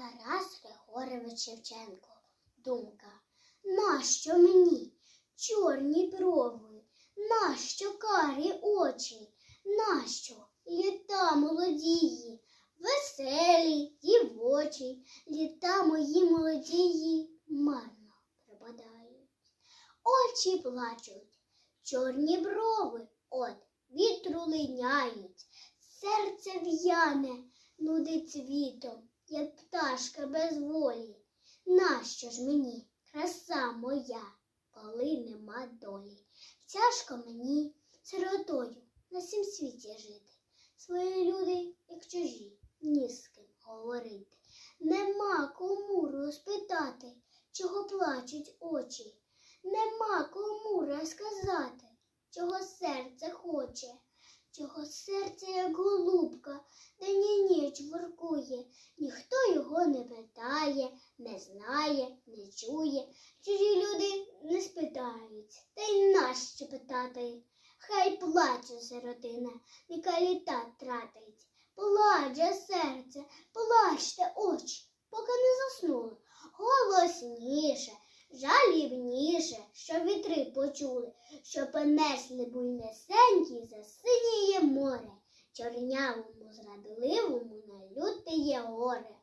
Тарас Григорович Шевченко. Думка. Нащо мені чорні брови? Нащо карі очі? Нащо літа молодії? Веселі, дівочі, літа мої молодії марно припадають. Очі плачуть, чорні брови от вітру линяють, серце в'яне, нудить світом, як пташка без волі. Нащо ж мені, краса моя, коли нема долі? Тяжко мені сиротою на сім світі жити. Свої люди, як чужі, ні з ким говорити. Нема кому розпитати, чого плачуть очі. Нема кому розказати, чого серце хоче, чого серце, як голубка, день і ніч воркує. Не питає, не знає, не чує. Чужі люди не спитають, та й нащо питати. Хай плаче сиротина, яка літа тратить. Плаче серце, плачте очі, поки не заснули. Голосніше, жалібніше, щоб вітри почули, що понесли буйнесенькі за синіє море, чорнявому зрадливому на лютеє горе.